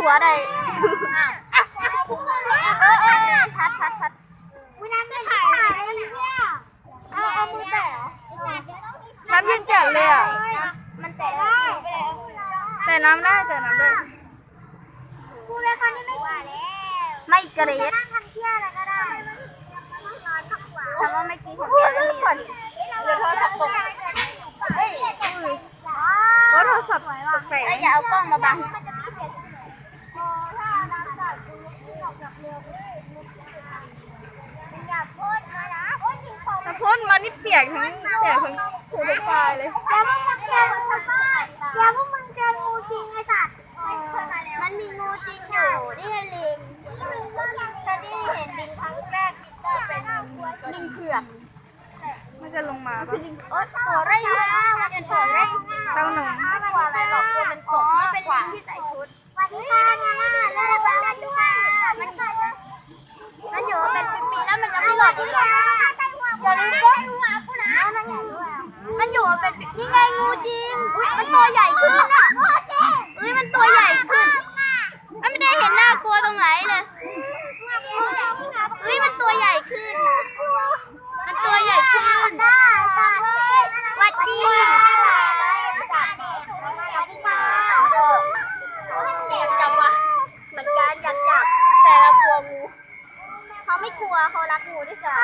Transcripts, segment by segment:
หนูด้วยเอาหัวใดเออเออทัดทัดทัดวิน้ำไม่ถ่ายอะไรเนี่ยเอาเอามือแตะน้ำเย็นจัดเลยอะ มันแตะได้แต่น้ำได้แต่น้ำได้กูเลยคนที่ไม่ว่าแล้ว ไม่กระเด็นนั่งทำเที่ยอะไรก็ได้ทำว่าไม่กินของพูเที่ดยวแล้แล้ววมีมีเดี๋ยวโทรศัพท์ตกเฮ้ยเพราะโทรศัพท์ตกใส่เอ้ยอย่าเอากล้องมาบัง ถ้าพ่นมานี่เปียกทั้งเปียกทั้งหูทั้งปลายเลย เดี๋ยวพวกมึงเจองูเดี๋ยวพวกมึงเจองูจริงไอ้สัตว์ มันมีงูจริงอยู่ที่ลิงแต่ที่เห็นลิงครั้งแรกคิดว่าเป็นลิงเผือก มันจะลงมาปะ โอ้ตัวไรนะมันเป็นตัวไร เต้าหนึ่ง ไม่กลัวอะไรหรอกกลัวมันตกไม่เป็นลิงที่ใส่ชุดสวัสดีค่ะเนี่ยแล้วเราไปกันด้วยมันมันอยู่เป็นปีๆแล้วมันยังไม่หลอดอีกเหรอ อย่าลืมก็หัวกูนะมันอยู่เป็นนี่ไงงูจริงอุ้ยมันตัวใหญ่ขึ้นอะอุ้ยมันตัวใหญ่ขึ้นมันไม่ได้เห็นหน้ากลัวตรงไหนเลยเฮ้ยมันตัวใหญ่ขึ้นอะมันตัวใหญ่ขึ้นได้วัดดีจับวะเหมือนกันอยากจับ แต่เรากลัวงู เขา ไม่กลัวเขารักงูด้วยซ้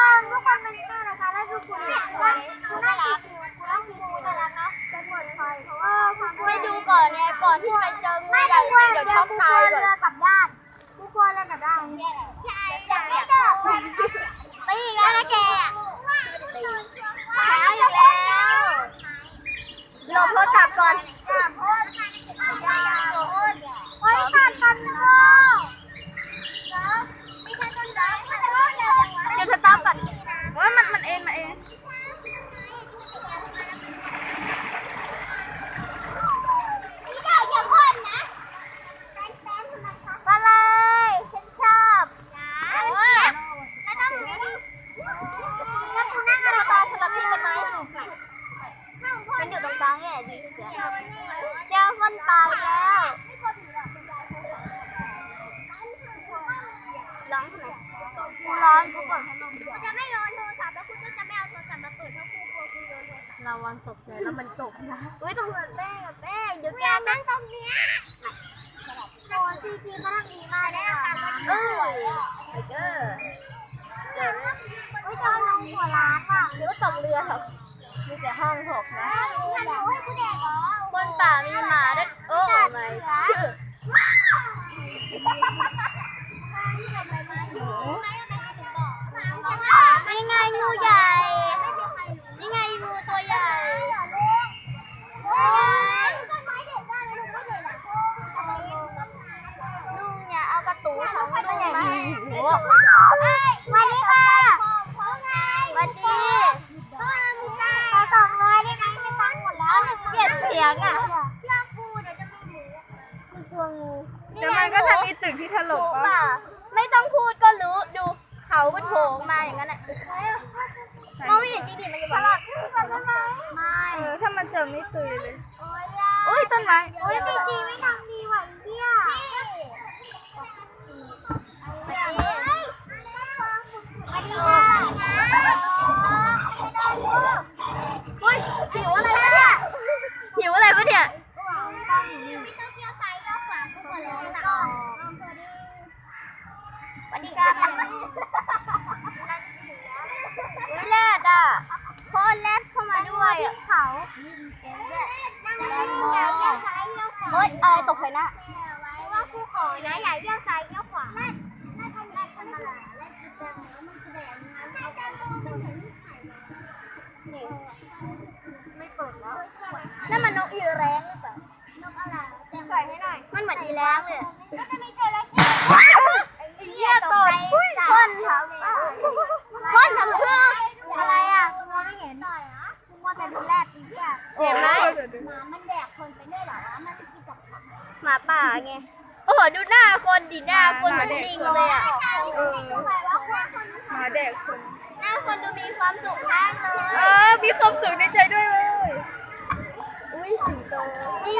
ำทุกคนเป็นแค่นะคะแล้วทุกคนว่าคุณน่ารักคุณน่าคุณน่ารักนะจะปวดคอยเพราะว่าไม่ดูก่อนไงก่อนที่ไปเจองูใหญ่เดี๋ยวช็อกตายเลยกับด้านกูกลัวเรือกับด้านใช่ใช่ไปอีกแล้วนะแกหายอีกแล้วหลบโทรศัพท์ก่อนโอ้ยสั่นกันเลย เดี๋ยวเธอตามก่อน ว่ามันมันเองมันเอง นี่เดี๋ยวอย่าพ่นนะมาเลยฉันชอบโอ้ยแล้วต้องแล้วคุณนั่งอะไรตาสลับที่กันไหมมันอยู่ตรงกลางเนี่ยดีเสือเจ้าฟันตายแล้วร้องทำไมกูร้อนกูเปิดพัดลมมันจะไม่ร้อนโทรศัพท์แล้วคุณก็จะไม่เอาโทรศัพท์มาเปิดเพราะกูกลัวกูโดนโทรศัพท์ ระวังตกใจแล้วมันตกนะ อุ้ยตรงนั้นแม่กับแม่เดี๋ยวแกนั่งตรงเนี้ยโอ้ซีจีเขาทำดีมากเลยอะเออไอ้เก้อร์อุ้ยจะลงหัวร้านว่ะหรือว่าตกเรือครับมีแต่ห้องหกนะฉันรู้ให้กูแดกเหรอบนป่ามีหมาด้วยโอ้ไม่ชื่อนี่ไงงูใหญ่นี่ไงงูตัวใหญ่ ลุงอย่าเอากระตูของลุงมาให้โอ้สวัสดีค่ะสวัสดีขอสองร้อยได้ไหมไม่ตังค์หมดแล้วหนึ่งเปลี่ยนเสียงอะเรื่องกูเดี๋ยวจะมีหมูกูกลัวงูแต่มันก็จะมีตึกที่ถล่มปะป่ะไม่ต้องพูดก็รู้ดูเขามันโผล่ออกมาอย่างนั้นอะมองไม่เห็นจริงๆมันจะบอกไม่ เออถ้ามันเจอไม่ตุยเลยโอ้ยอุ้ยต้นไม้โอ้ยจริงๆไม่ทำดีว่ะเหี้ยสวัสดีค่ะเฮ้ยหิวอะไรวะเนี่ยหิวอะไรปะเนี่ยสวัสดีค่ะอุ้ยแรดอะโคตรแรดเข้ามาด้วยอะ เขาเฮ้ยอะไรตกใส่หน้าว่ากูขอนะอย่าเลี้ยวซ้ายเลี้ยวขวาไม่เปิดแล้วนั่นมันนกอีแรงหรือเปล่านกอะไรใส่ให้หน่อยมันเหมือนอีแรงเลย สีดาคนมันนิ่เลยอะเหมาแดกคนหน้าคนดูมีความสุขมากเลย เออ มีความสุขในใจด้วยเว้ย อุ้ยสิงโต นี่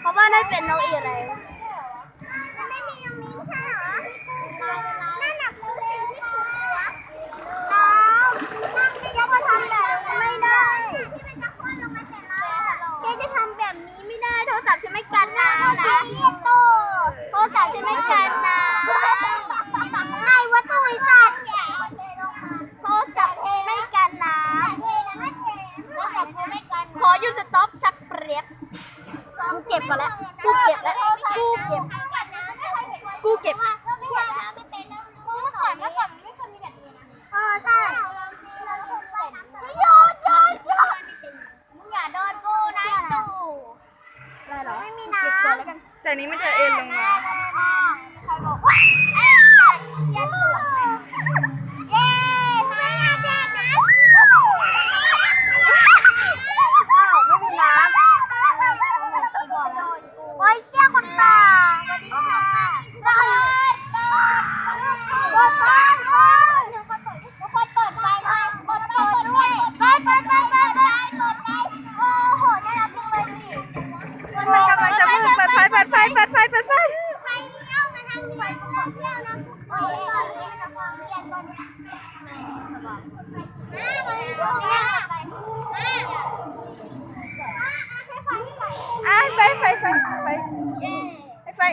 เพราะว่าได้เป็นน้องอีอะไรแบบนี้ไม่ได้โทรศัพท์จะไม่กันนะนะ สัตว์ไม่กันนะในวัตถุวิสัตว์โทษจับไม่กันนะขอหยุดสต็อปสักเปรียบเก็บก่อนแล้ว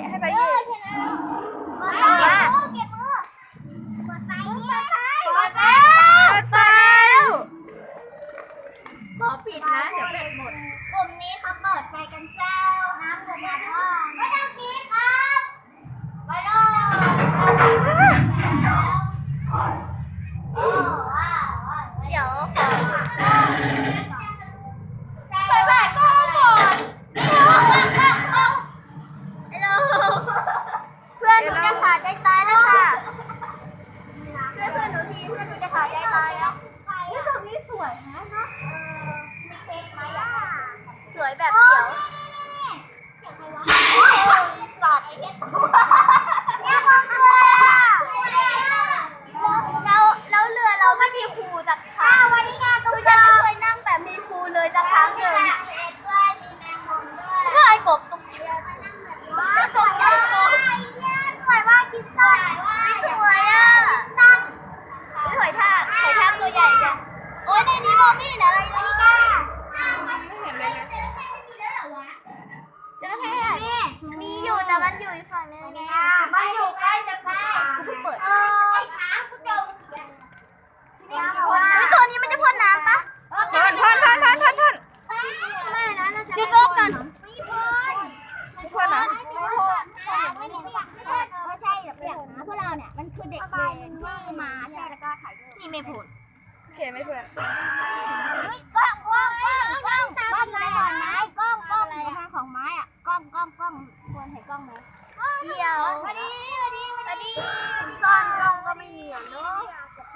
ให้ไปยืนมาเปิดไฟขอปิดนะ เดี๋ยวเป็ดหมด เดี๋ยวขอไปไปก็หมด เนี่ค่ะใจตายแล้วค่ะ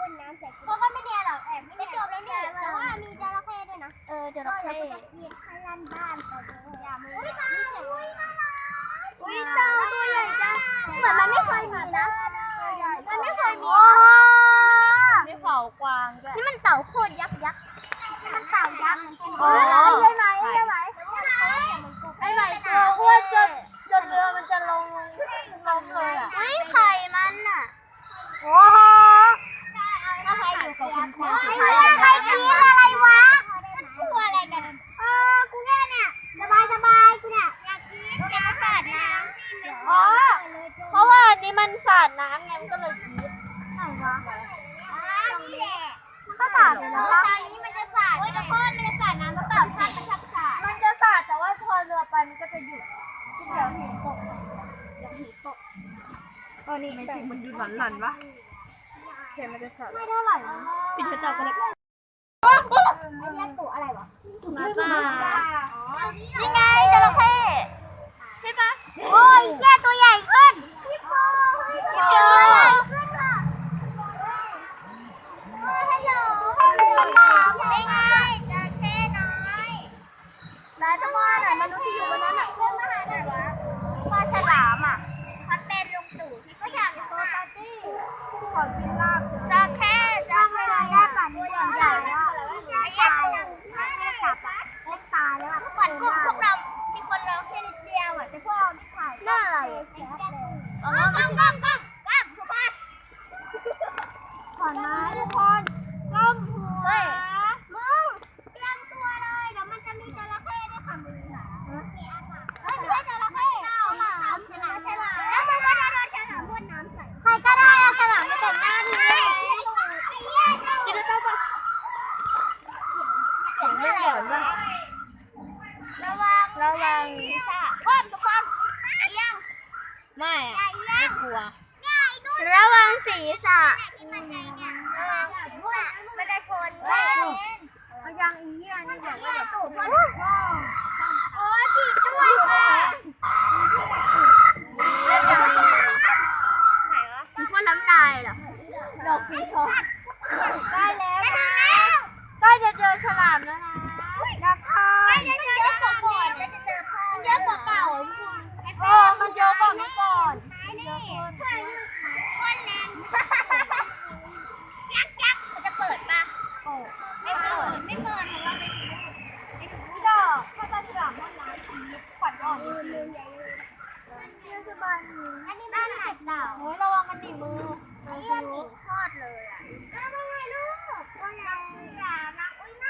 พ่นน้ำใส่กูเขาก็ไม่เดียนหรอกแอบไม่จบแล้วเนี่ยแต่ว่ามีจระเข้ด้วยนะเออจระเข้เรียให้ลั่นบ้านต่อไปอย่ามืออุ้ยตาอุ้ยน่ารัตัวใหญ่จังเหมือนมันไม่เคยมีนะมันไม่เคยมีไม่เผากวางนี่มันเต่าโคตรยักษ์ยักมันเต่ายักษ์อ๋อได้ไหมได้ไหมได้ไหมตัวอ้วนจนจะเรือมันจะลง จะหยุดที่แถวหินตกแถวหินตกตอนนี้ไม่ถึงมันหยุดหลันหลันวะเห็นมันจะสั่นไม่เท่าไหร่ปิดกระจกกันเลยไม่เรีกตัวอะไรวะตุ๊กตานี่ไงจระเข้ใช่ปะโอ้ยแย่ตัวใหญ่ขึ้นพี่โป้พี่โป้ ไม่อะไม่กลัว ระวังศีรษะระวังไม่ได้ชนแม่พยายางอีอันนี้แบบว่าตูดพ่อโอ้จีบด้วยค่ะไหนวะมันพ่นน้ำลายเหรอดอกสีทอง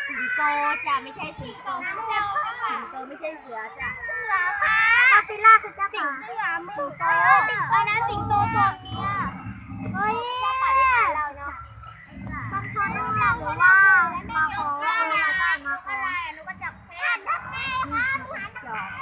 สิงโตจ้ะไม่ใช่สิงโตสิงโตไม่ใช่เสือจ้ะเสือค่ะกอซิล่าคือเจ้าป่าสิงเสือมึงโตอันนั้นสิงโตตัวเมียเฮ้ยเจ้าป่าไม่เราเนาะบางคนรู้เราว่ามาขอเออมาได้มาอะไรหนูก็จับแขนทักแม่คะหนูหัน